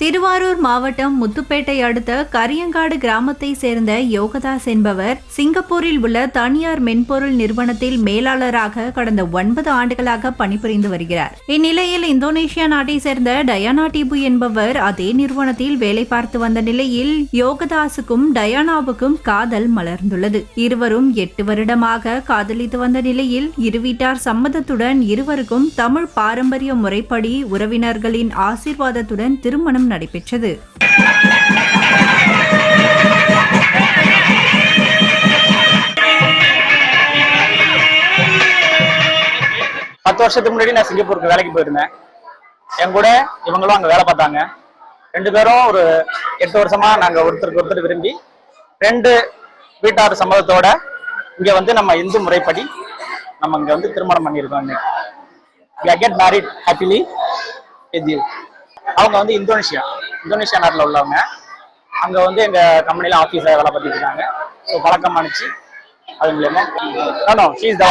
திருவாரூர் மாவட்டம் முத்துப்பேட்டை அடுத்த கரியங்காடு கிராமத்தை சேர்ந்த யோகதாஸ் என்பவர் சிங்கப்பூரில் உள்ள தனியார் மென்பொருள் நிறுவனத்தில் மேலாளராக கடந்த ஒன்பது ஆண்டுகளாக பணிபுரிந்து வருகிறார். இந்நிலையில் இந்தோனேஷியா நாட்டை சேர்ந்த டயானா டிபு என்பவர் அதே நிறுவனத்தில் வேலை பார்த்து வந்த நிலையில் யோகதாஸுக்கும் டயானாவுக்கும் காதல் மலர்ந்துள்ளது. இருவரும் எட்டு வருடமாக காதலித்து வந்த நிலையில் இரு வீட்டார் சம்மதத்துடன் இருவருக்கும் தமிழ் பாரம்பரிய முறைப்படி உறவினர்களின் ஆசீர்வாதத்துடன் திருமணம் நடைபெற்றது. பத்து வருஷத்துக்கு முன்னாடி நான் சிங்கப்பூருக்கு வேலைக்கு போயிருந்தேன். என் கூட இவங்களும் அங்க வேலை பார்த்தாங்க. ரெண்டு பேரும் ஒரு எட்டு வருஷமா நாங்க ஒருத்தருக்கு ஒருத்தர் விரும்பி ரெண்டு வீட்டார் சம்மதத்தோட இங்க வந்து நம்ம இந்து முறைப்படி நம்ம இங்க வந்து திருமணம் பண்ணியிருக்கோம் இன்னைக்கு. Get married happily with you அவங்க வந்து இந்தோனேஷியா இந்தோனேஷியா நாட்டில் உள்ளவங்க. அங்க வந்து எங்க கம்பெனில ஆஃபீஸில் வேலை பார்த்துட்டு இருக்காங்க. ஸோ பழக்கம் அனுப்பிச்சு அது மூலியமா நோ ஷீ இஸ் த